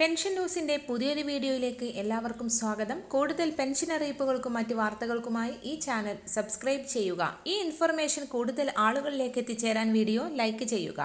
Pension ന്യൂസിന്റെ പുതിയൊരു വീഡിയോയിലേക്ക് എല്ലാവർക്കും സ്വാഗതം. കൂടുതൽ പെൻഷൻ അറിയിപ്പുകൾക്കും മറ്റ് വാർത്തകൾക്കുമായി ഈ ചാനൽ സബ്സ്ക്രൈബ് ചെയ്യുക. ഈ ഇൻഫർമേഷൻ കൂടുതൽ ആളുകളിലേക്ക് എത്തിച്ചേരാൻ വീഡിയോ ലൈക്ക് ചെയ്യുക.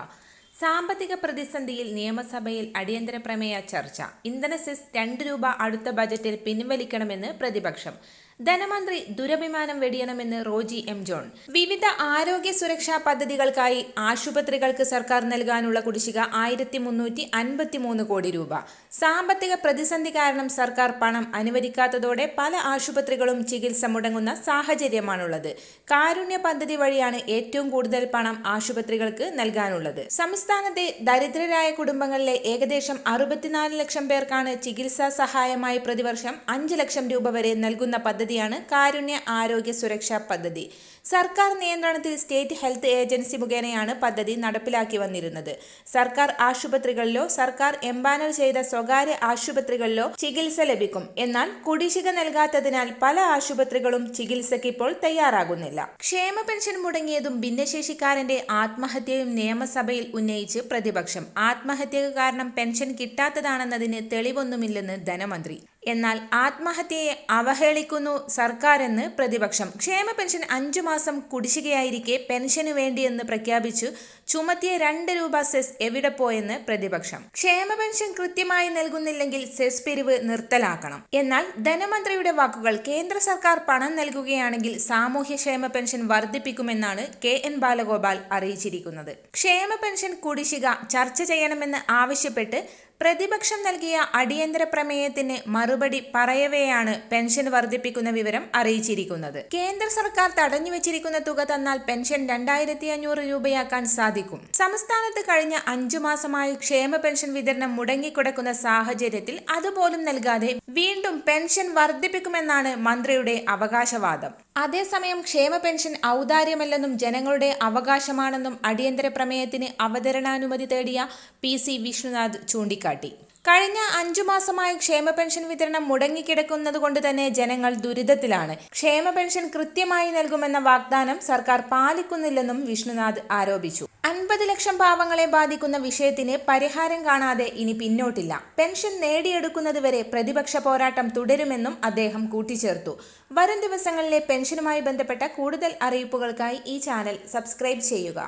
സാമ്പത്തിക പ്രതിസന്ധിയിൽ നിയമസഭയിൽ അടിയന്തര പ്രമേയ ചർച്ച. ഇന്ധന സെസ് രണ്ട് രൂപ അടുത്ത ബജറ്റിൽ പിൻവലിക്കണമെന്ന് പ്രതിപക്ഷം. ധനമന്ത്രി ദുരഭിമാനം വെടിയണമെന്ന് റോജി എം ജോൺ. വിവിധ ആരോഗ്യ സുരക്ഷാ പദ്ധതികൾക്കായി ആശുപത്രികൾക്ക് സർക്കാർ നൽകാനുള്ള കുടിശ്ശിക ആയിരത്തി മുന്നൂറ്റി അൻപത്തി മൂന്ന് കോടി രൂപ. സാമ്പത്തിക പ്രതിസന്ധി കാരണം സർക്കാർ പണം അനുവദിക്കാത്തതോടെ പല ആശുപത്രികളും ചികിത്സ മുടങ്ങുന്ന സാഹചര്യമാണുള്ളത്. കാരുണ്യ പദ്ധതി വഴിയാണ് ഏറ്റവും കൂടുതൽ പണം ആശുപത്രികൾക്ക് നൽകാനുള്ളത്. സംസ്ഥാനത്തെ ദരിദ്രരായ കുടുംബങ്ങളിലെ ഏകദേശം അറുപത്തിനാല് ലക്ഷം പേർക്കാണ് ചികിത്സാ സഹായമായി പ്രതിവർഷം അഞ്ച് ലക്ഷം രൂപ വരെ നൽകുന്ന പദ്ധതിയാണ് കാരുണ്യ ആരോഗ്യ സുരക്ഷാ പദ്ധതി. സർക്കാർ നിയന്ത്രണത്തിൽ സ്റ്റേറ്റ് ഹെൽത്ത് ഏജൻസി മുഖേനയാണ് പദ്ധതി നടപ്പിലാക്കി വന്നിരുന്നത്. സർക്കാർ ആശുപത്രികളിലോ സർക്കാർ എംബാനൽ ചെയ്ത സ്വകാര്യ ആശുപത്രികളിലോ ചികിത്സ ലഭിക്കും. എന്നാൽ കുടിശ്ശിക നൽകാത്തതിനാൽ പല ആശുപത്രികളും ചികിത്സയ്ക്ക് ഇപ്പോൾ തയ്യാറാകുന്നില്ല. ക്ഷേമ പെൻഷൻ മുടങ്ങിയതും ഭിന്നശേഷിക്കാരന്റെ ആത്മഹത്യയും നിയമസഭയിൽ ഉന്നയിച്ച് പ്രതിപക്ഷം. ആത്മഹത്യക്ക് കാരണം പെൻഷൻ കിട്ടാത്തതാണെന്നതിന് തെളിവൊന്നുമില്ലെന്ന് ധനമന്ത്രി. എന്നാൽ ആത്മഹത്യയെ അവഹേളിക്കുന്നു സർക്കാരെന്ന് പ്രതിപക്ഷം. ക്ഷേമ പെൻഷൻ അഞ്ചു മാസം കുടിശ്ശികയായിരിക്കെ പെൻഷന് വേണ്ടിയെന്ന് പ്രഖ്യാപിച്ചു ചുമത്തിയ രണ്ട് രൂപ സെസ് എവിടെ പോയെന്ന് പ്രതിപക്ഷം. ക്ഷേമ പെൻഷൻ കൃത്യമായി നൽകുന്നില്ലെങ്കിൽ സെസ് പിരിവ് നിർത്തലാക്കണം. എന്നാൽ ധനമന്ത്രിയുടെ വാക്കുകൾ കേന്ദ്ര സർക്കാർ പണം നൽകുകയാണെങ്കിൽ സാമൂഹ്യ ക്ഷേമ പെൻഷൻ വർദ്ധിപ്പിക്കുമെന്നാണ് കെ എൻ ബാലഗോപാൽ അറിയിച്ചിരിക്കുന്നത്. ക്ഷേമ പെൻഷൻ കുടിശ്ശിക ചർച്ച ചെയ്യണമെന്ന് ആവശ്യപ്പെട്ട് പ്രതിപക്ഷം നൽകിയ അടിയന്തര പ്രമേയത്തിന് മറുപടി പറയവെയാണ് പെൻഷൻ വർദ്ധിപ്പിക്കുന്ന വിവരം അറിയിച്ചിരിക്കുന്നത്. കേന്ദ്ര സർക്കാർ തടഞ്ഞു വെച്ചിരിക്കുന്ന തുക തന്നാൽ പെൻഷൻ രണ്ടായിരത്തി അഞ്ഞൂറ് രൂപയാക്കാൻ സാധിക്കും. സംസ്ഥാനത്ത് കഴിഞ്ഞ അഞ്ചു മാസമായി ക്ഷേമ പെൻഷൻ വിതരണം മുടങ്ങിക്കിടക്കുന്ന സാഹചര്യത്തിൽ അതുപോലും നൽകാതെ വീണ്ടും പെൻഷൻ വർദ്ധിപ്പിക്കുമെന്നാണ് മന്ത്രിയുടെ അവകാശവാദം. അതേസമയം ക്ഷേമ പെൻഷൻ ഔദാര്യമല്ലെന്നും ജനങ്ങളുടെ അവകാശമാണെന്നും അടിയന്തര പ്രമേയത്തിന് അവതരണാനുമതി തേടിയ പി സി വിഷ്ണുനാഥ് ചൂണ്ടിക്കാട്ടി. കഴിഞ്ഞ അഞ്ചു മാസമായി ക്ഷേമ പെൻഷൻ വിതരണം മുടങ്ങിക്കിടക്കുന്നതുകൊണ്ട് തന്നെ ജനങ്ങൾ ദുരിതത്തിലാണ്. ക്ഷേമ പെൻഷൻ കൃത്യമായി നൽകുമെന്ന വാഗ്ദാനം സർക്കാർ പാലിക്കുന്നില്ലെന്നും വിഷ്ണുനാഥ് ആരോപിച്ചു. അൻപത് ലക്ഷം പാവങ്ങളെ ബാധിക്കുന്ന വിഷയത്തിന് പരിഹാരം കാണാതെ ഇനി പിന്നോട്ടില്ല. പെൻഷൻ നേടിയെടുക്കുന്നതുവരെ പ്രതിപക്ഷ പോരാട്ടം തുടരുമെന്നും അദ്ദേഹം കൂട്ടിച്ചേർത്തു. വരും ദിവസങ്ങളിലെ പെൻഷനുമായി ബന്ധപ്പെട്ട കൂടുതൽ അറിയിപ്പുകൾക്കായി ഈ ചാനൽ സബ്സ്ക്രൈബ് ചെയ്യുക.